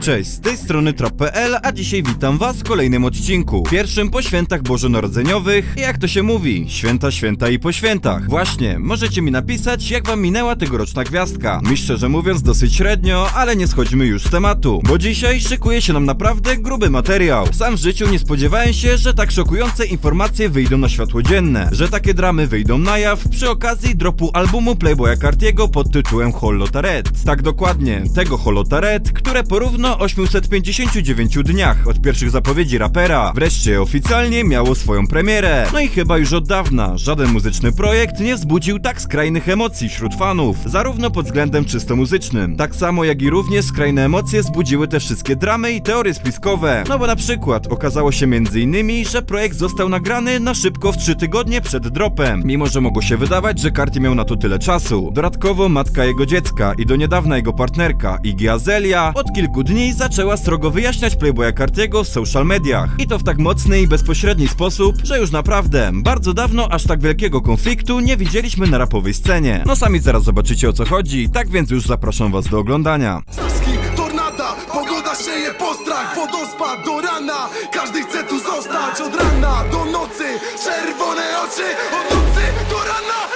Cześć, z tej strony Trap.pl, a dzisiaj witam was w kolejnym odcinku. Pierwszym po świętach bożonarodzeniowych, jak to się mówi, święta, święta i po świętach. Właśnie, możecie mi napisać, jak wam minęła tegoroczna gwiazdka. Mi szczerze mówiąc dosyć średnio, ale nie schodźmy już z tematu, bo dzisiaj szykuje się nam naprawdę gruby materiał. Sam w życiu nie spodziewałem się, że tak szokujące informacje wyjdą na światło dzienne, że takie dramy wyjdą na jaw przy okazji dropu albumu Playboya Cartiego pod tytułem Hollota Red. Tak dokładnie, tego Hollota Red, które porówno 859 dniach od pierwszych zapowiedzi rapera wreszcie oficjalnie miało swoją premierę. No i chyba już od dawna żaden muzyczny projekt nie wzbudził tak skrajnych emocji wśród fanów, zarówno pod względem czysto muzycznym, tak samo jak i również skrajne emocje wzbudziły te wszystkie dramy i teorie spiskowe. No bo na przykład okazało się m.in., że projekt został nagrany na szybko w 3 tygodnie przed dropem, mimo że mogło się wydawać, że Carti miał na to tyle czasu. Dodatkowo matka jego dziecka i do niedawna jego partnerka Iggy Azelia od kilku dni zaczęła strogo wyjaśniać Playboya Cartiego w social mediach. I to w tak mocny i bezpośredni sposób, że już naprawdę bardzo dawno aż tak wielkiego konfliktu nie widzieliśmy na rapowej scenie. No sami zaraz zobaczycie o co chodzi, tak więc już zapraszam was do oglądania. Do rana, każdy chce tu zostać Od rana do nocy, czerwone oczy Od nocy do rana,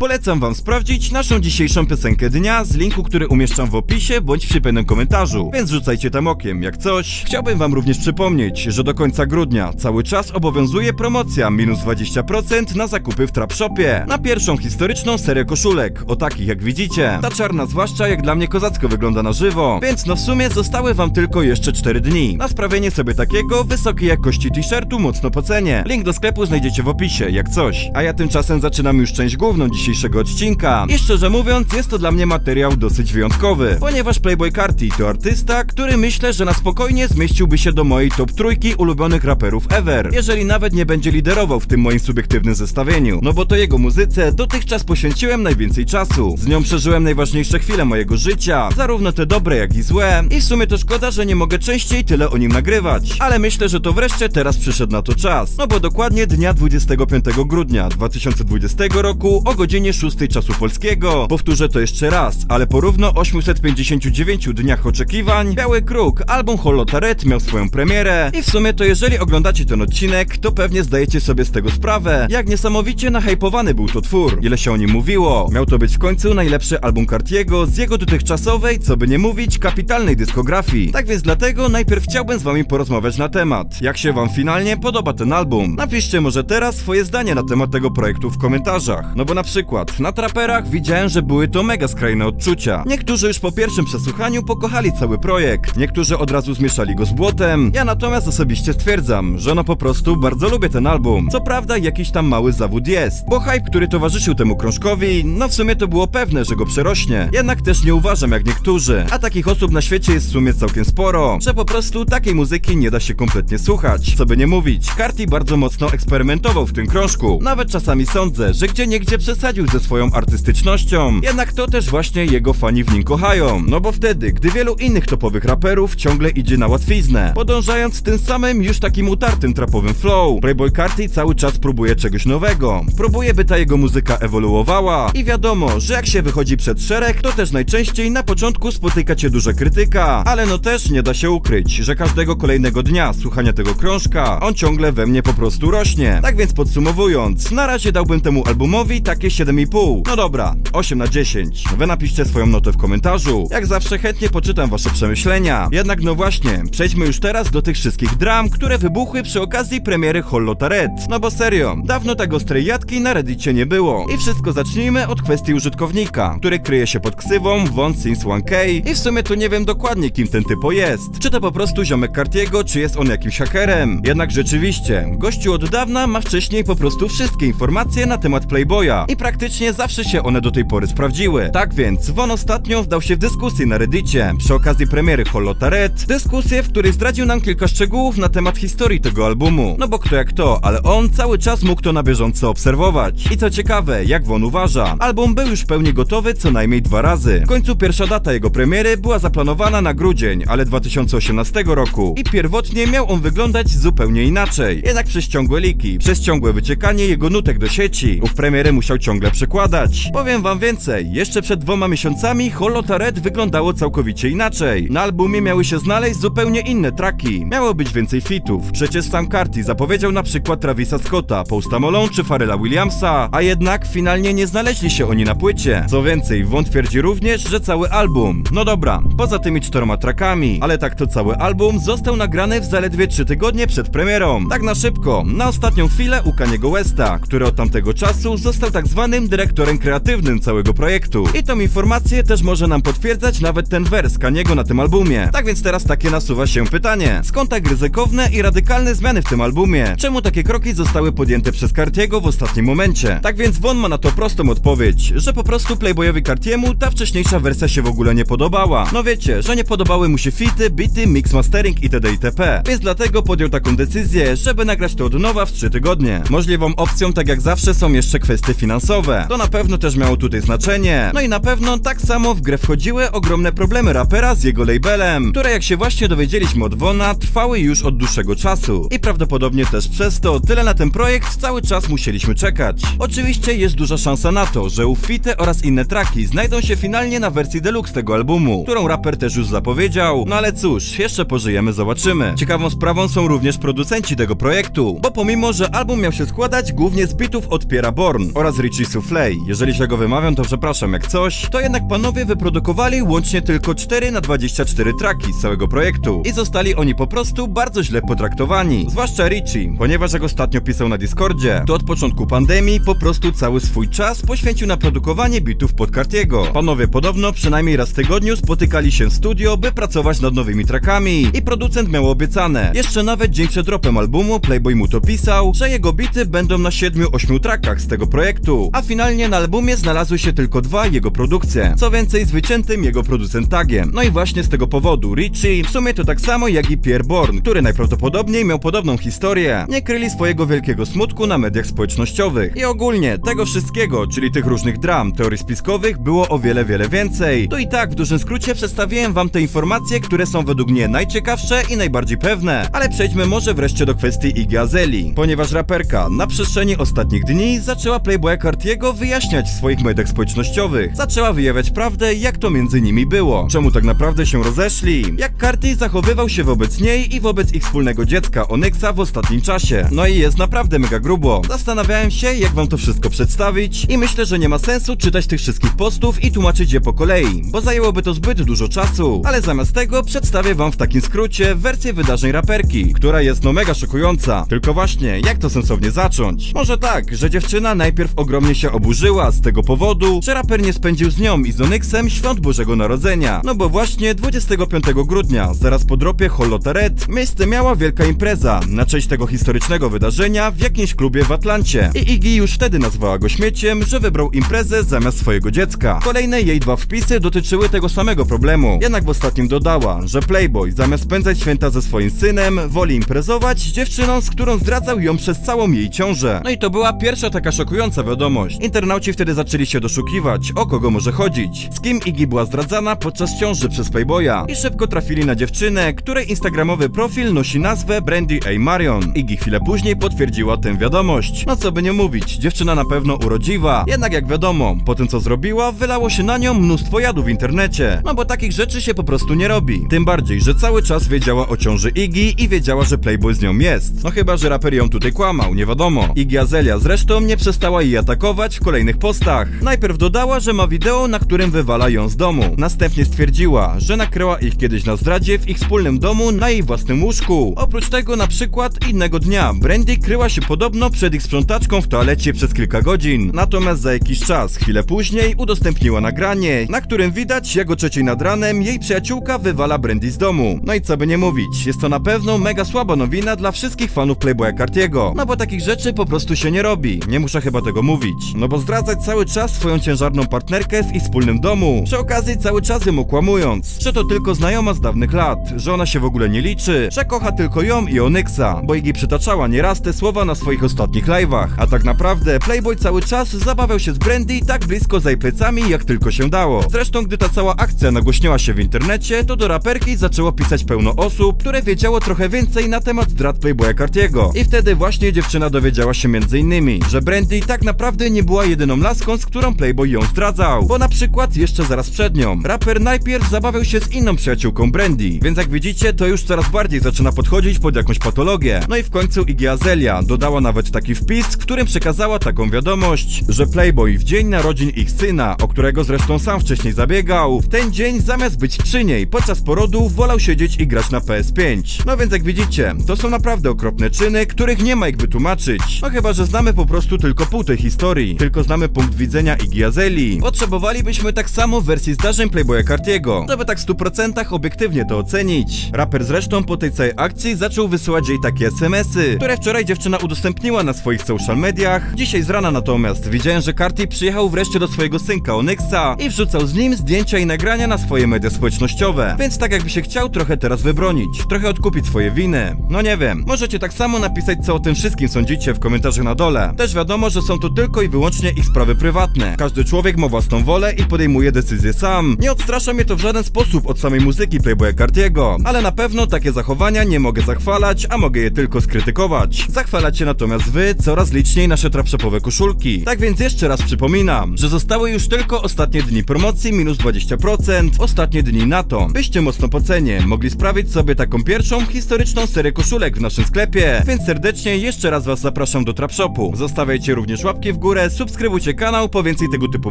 Polecam wam sprawdzić naszą dzisiejszą piosenkę dnia z linku, który umieszczam w opisie bądź w przypiętym komentarzu, więc rzucajcie tam okiem, jak coś. Chciałbym wam również przypomnieć, że do końca grudnia cały czas obowiązuje promocja minus 20% na zakupy w Trap Shopie, na pierwszą historyczną serię koszulek, o takich jak widzicie. Ta czarna zwłaszcza jak dla mnie kozacko wygląda na żywo, więc no w sumie zostały wam tylko jeszcze 4 dni na sprawienie sobie takiego wysokiej jakości t-shirtu mocno po cenie. Link do sklepu znajdziecie w opisie, jak coś. A ja tymczasem zaczynam już część główną dzisiejszego odcinka. I szczerze mówiąc, jest to dla mnie materiał dosyć wyjątkowy, ponieważ Playboy Carti to artysta, który myślę, że na spokojnie zmieściłby się do mojej top trójki ulubionych raperów ever, jeżeli nawet nie będzie liderował w tym moim subiektywnym zestawieniu. No bo to jego muzyce dotychczas poświęciłem najwięcej czasu. Z nią przeżyłem najważniejsze chwile mojego życia, zarówno te dobre, jak i złe. I w sumie to szkoda, że nie mogę częściej tyle o nim nagrywać. Ale myślę, że to wreszcie teraz przyszedł na to czas. No bo dokładnie dnia 25 grudnia 2020 roku o godzinie 6 czasu polskiego. Powtórzę to jeszcze raz, ale porówno 859 dniach oczekiwań, Biały Kruk, album Hollota Red miał swoją premierę. I w sumie to jeżeli oglądacie ten odcinek, to pewnie zdajecie sobie z tego sprawę, jak niesamowicie nahypowany był to twór. Ile się o nim mówiło. Miał to być w końcu najlepszy album Cartiego z jego dotychczasowej, co by nie mówić, kapitalnej dyskografii. Tak więc dlatego najpierw chciałbym z wami porozmawiać na temat. Jak się wam finalnie podoba ten album? Napiszcie może teraz swoje zdanie na temat tego projektu w komentarzach. No bo na przykład na traperach widziałem, że były to mega skrajne odczucia. Niektórzy już po pierwszym przesłuchaniu pokochali cały projekt, niektórzy od razu zmieszali go z błotem. Ja natomiast osobiście stwierdzam, że no po prostu bardzo lubię ten album. Co prawda jakiś tam mały zawód jest, bo hype, który towarzyszył temu krążkowi, no w sumie to było pewne, że go przerośnie. Jednak też nie uważam jak niektórzy, a takich osób na świecie jest w sumie całkiem sporo, że po prostu takiej muzyki nie da się kompletnie słuchać. Co by nie mówić, Carti bardzo mocno eksperymentował w tym krążku. Nawet czasami sądzę, że gdzie niegdzie przesadził ze swoją artystycznością. Jednak to też właśnie jego fani w nim kochają. No bo wtedy, gdy wielu innych topowych raperów ciągle idzie na łatwiznę, podążając tym samym już takim utartym trapowym flow, Playboy Carti cały czas próbuje czegoś nowego. Próbuje, by ta jego muzyka ewoluowała. I wiadomo, że jak się wychodzi przed szereg, to też najczęściej na początku spotyka cię duża krytyka. Ale no też nie da się ukryć, że każdego kolejnego dnia słuchania tego krążka, on ciągle we mnie po prostu rośnie. Tak więc podsumowując, na razie dałbym temu albumowi takie 7,5. No dobra, 8 na 10. Wy napiszcie swoją notę w komentarzu. Jak zawsze chętnie poczytam wasze przemyślenia. Jednak no właśnie, przejdźmy już teraz do tych wszystkich dram, które wybuchły przy okazji premiery Hollota Red. No bo serio, dawno tak ostrej jadki na Reddicie nie było. I wszystko zacznijmy od kwestii użytkownika, który kryje się pod ksywą Von Since 1K i w sumie to nie wiem dokładnie kim ten typo jest. Czy to po prostu ziomek Cartiego, czy jest on jakimś hakerem. Jednak rzeczywiście, gościu od dawna ma wcześniej po prostu wszystkie informacje na temat Playboya i praktycznie faktycznie zawsze się one do tej pory sprawdziły. Tak więc, Von ostatnio wdał się w dyskusję na Reddicie przy okazji premiery Hollota Red, dyskusję, w której zdradził nam kilka szczegółów na temat historii tego albumu. No bo kto jak to, ale on cały czas mógł to na bieżąco obserwować. I co ciekawe, jak Von uważa, album był już w pełni gotowy co najmniej dwa razy. W końcu pierwsza data jego premiery była zaplanowana na grudzień, ale 2018 roku i pierwotnie miał on wyglądać zupełnie inaczej. Jednak przez ciągłe liki, przez ciągłe wyciekanie jego nutek do sieci, ów premiery musiał ciągle przekładać. Powiem wam więcej, jeszcze przed dwoma miesiącami Hollota Red wyglądało całkowicie inaczej. Na albumie miały się znaleźć zupełnie inne traki, miało być więcej fitów. Przecież sam Carti zapowiedział na przykład Travisa Scotta, Posta Malone czy Pharrella Williamsa, a jednak finalnie nie znaleźli się oni na płycie. Co więcej, Von twierdzi również, że cały album. No dobra, poza tymi czteroma trackami, ale tak to cały album został nagrany w zaledwie 3 tygodnie przed premierą. Tak na szybko, na ostatnią chwilę u Kaniego Westa, który od tamtego czasu został tak zwanym dyrektorem kreatywnym całego projektu. I tą informację też może nam potwierdzać nawet ten wers Kaniego na tym albumie. Tak więc teraz takie nasuwa się pytanie. Skąd tak ryzykowne i radykalne zmiany w tym albumie? Czemu takie kroki zostały podjęte przez Cartiego w ostatnim momencie? Tak więc Von ma na to prostą odpowiedź, że po prostu Playboyowi Cartiemu ta wcześniejsza wersja się w ogóle nie podobała. No wiecie, że nie podobały mu się fity, bity, mix mastering itd. itp. Więc dlatego podjął taką decyzję, żeby nagrać to od nowa w 3 tygodnie. Możliwą opcją, tak jak zawsze, są jeszcze kwestie finansowe. To na pewno też miało tutaj znaczenie. No i na pewno tak samo w grę wchodziły ogromne problemy rapera z jego labelem, które jak się właśnie dowiedzieliśmy od Wona, trwały już od dłuższego czasu. I prawdopodobnie też przez to tyle na ten projekt cały czas musieliśmy czekać. Oczywiście jest duża szansa na to, że ufite oraz inne traki znajdą się finalnie na wersji deluxe tego albumu, którą raper też już zapowiedział. No ale cóż, jeszcze pożyjemy, zobaczymy. Ciekawą sprawą są również producenci tego projektu, bo pomimo, że album miał się składać głównie z bitów od Piera Born oraz Richie Soufflé, jeżeli się go wymawiam, to przepraszam jak coś, to jednak panowie wyprodukowali łącznie tylko 4 na 24 traki z całego projektu i zostali oni po prostu bardzo źle potraktowani. Zwłaszcza Richie, ponieważ jak ostatnio pisał na Discordzie, to od początku pandemii po prostu cały swój czas poświęcił na produkowanie bitów pod Cartiego. Panowie podobno przynajmniej raz w tygodniu spotykali się w studio, by pracować nad nowymi trackami i producent miał obiecane. Jeszcze nawet dzień przed dropem albumu Playboy mu to pisał, że jego bity będą na 7-8 trackach z tego projektu, a finalnie na albumie znalazły się tylko dwa jego produkcje. Co więcej z wyciętym jego producent tagiem. No i właśnie z tego powodu Richie, w sumie to tak samo jak i Pierre Bourne, który najprawdopodobniej miał podobną historię, nie kryli swojego wielkiego smutku na mediach społecznościowych. I ogólnie tego wszystkiego, czyli tych różnych dram, teorii spiskowych było o wiele, wiele więcej. To i tak w dużym skrócie przedstawiłem wam te informacje, które są według mnie najciekawsze i najbardziej pewne. Ale przejdźmy może wreszcie do kwestii Iggy Azalea, ponieważ raperka na przestrzeni ostatnich dni zaczęła Playboya Cartiego wyjaśniać w swoich mediach społecznościowych. Zaczęła wyjawiać prawdę, jak to między nimi było. Czemu tak naprawdę się rozeszli? Jak Carti zachowywał się wobec niej i wobec ich wspólnego dziecka Onyxa w ostatnim czasie. No i jest naprawdę mega grubo. Zastanawiałem się, jak wam to wszystko przedstawić i myślę, że nie ma sensu czytać tych wszystkich postów i tłumaczyć je po kolei, bo zajęłoby to zbyt dużo czasu. Ale zamiast tego przedstawię wam w takim skrócie wersję wydarzeń raperki, która jest no mega szokująca. Tylko właśnie, jak to sensownie zacząć? Może tak, że dziewczyna najpierw ogromnie się oburzyła z tego powodu, że raper nie spędził z nią i z Onyxem świąt Bożego Narodzenia. No bo właśnie 25 grudnia, zaraz po dropie Hollota Red, miejsce miała wielka impreza na cześć tego historycznego wydarzenia w jakimś klubie w Atlancie. I Iggy już wtedy nazwała go śmieciem, że wybrał imprezę zamiast swojego dziecka. Kolejne jej dwa wpisy dotyczyły tego samego problemu. Jednak w ostatnim dodała, że Playboy zamiast spędzać święta ze swoim synem, woli imprezować z dziewczyną, z którą zdradzał ją przez całą jej ciążę. No i to była pierwsza taka szokująca wiadomość. Internauci wtedy zaczęli się doszukiwać, o kogo może chodzić, z kim Iggy była zdradzana podczas ciąży przez Playboya i szybko trafili na dziewczynę, której instagramowy profil nosi nazwę Brandy A. Marion. Iggy chwilę później potwierdziła tę wiadomość. No co by nie mówić, dziewczyna na pewno urodziwa, jednak jak wiadomo, po tym co zrobiła, wylało się na nią mnóstwo jadu w internecie. No bo takich rzeczy się po prostu nie robi. Tym bardziej, że cały czas wiedziała o ciąży Iggy i wiedziała, że Playboy z nią jest. No chyba, że raper ją tutaj kłamał, nie wiadomo. Iggy Azelia zresztą nie przestała jej atakować w kolejnych postach. Najpierw dodała, że ma wideo, na którym wywala ją z domu. Następnie stwierdziła, że nakryła ich kiedyś na zdradzie w ich wspólnym domu na jej własnym łóżku. Oprócz tego na przykład innego dnia Brandy kryła się podobno przed ich sprzątaczką w toalecie przez kilka godzin. Natomiast za jakiś czas, chwilę później, udostępniła nagranie, na którym widać, jak o trzeciej nad ranem jej przyjaciółka wywala Brandy z domu. No i co by nie mówić, jest to na pewno mega słaba nowina dla wszystkich fanów Playboya Cartiego. No bo takich rzeczy po prostu się nie robi. Nie muszę chyba tego mówić. No bo zdradzać cały czas swoją ciężarną partnerkę w ich wspólnym domu. Przy okazji cały czas ją okłamując, że to tylko znajoma z dawnych lat, że ona się w ogóle nie liczy, że kocha tylko ją i Onyxa, bo Iggy przytaczała nieraz te słowa na swoich ostatnich live'ach. A tak naprawdę Playboy cały czas zabawiał się z Brandy tak blisko za jej plecami jak tylko się dało. Zresztą gdy ta cała akcja nagłośniła się w internecie, to do raperki zaczęło pisać pełno osób, które wiedziało trochę więcej na temat zdrad Playboya Cartiego. I wtedy właśnie dziewczyna dowiedziała się między innymi, że Brandy tak naprawdę nie była jedyną laską, z którą Playboy ją zdradzał. Bo na przykład jeszcze zaraz przed nią, raper najpierw zabawiał się z inną przyjaciółką Brandy, więc jak widzicie, to już coraz bardziej zaczyna podchodzić pod jakąś patologię. No i w końcu Iggy Azalea dodała nawet taki wpis, w którym przekazała taką wiadomość, że Playboy w dzień narodzin ich syna, o którego zresztą sam wcześniej zabiegał, w ten dzień zamiast być przy niej podczas porodu wolał siedzieć i grać na PS5. No więc jak widzicie, to są naprawdę okropne czyny, których nie ma jak wytłumaczyć. No chyba, że znamy po prostu tylko pół tej historii, tylko znamy punkt widzenia Iggy Azalea. Potrzebowalibyśmy tak samo wersji zdarzeń Playboya Cartiego, żeby tak w 100% obiektywnie to ocenić. Raper zresztą po tej całej akcji zaczął wysyłać jej takie SMS-y, które wczoraj dziewczyna udostępniła na swoich social mediach. Dzisiaj z rana natomiast widziałem, że Carti przyjechał wreszcie do swojego synka Onyxa i wrzucał z nim zdjęcia i nagrania na swoje media społecznościowe. Więc tak jakby się chciał trochę teraz wybronić, trochę odkupić swoje winy. No nie wiem, możecie tak samo napisać co o tym wszystkim sądzicie w komentarzach na dole. Też wiadomo, że są to tylko i wyłącznie ich sprawy prywatne. Każdy człowiek ma własną wolę i podejmuje decyzje sam. Nie odstrasza mnie to w żaden sposób od samej muzyki Playboya Cartiego, ale na pewno takie zachowania nie mogę zachwalać, a mogę je tylko skrytykować. Zachwalacie natomiast wy coraz liczniej nasze trapszopowe koszulki. Tak więc jeszcze raz przypominam, że zostały już tylko ostatnie dni promocji minus 20%, ostatnie dni na to, byście mocno po cenie mogli sprawić sobie taką pierwszą historyczną serię koszulek w naszym sklepie, więc serdecznie jeszcze raz was zapraszam do Trapshopu. Zostawiajcie również łapki w górę, subskrybujcie kanał po więcej tego typu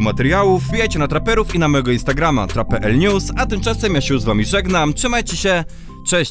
materiałów, wbijajcie na traperów i na mojego Instagrama trapel news, a tymczasem ja się z wami żegnam, trzymajcie się, cześć!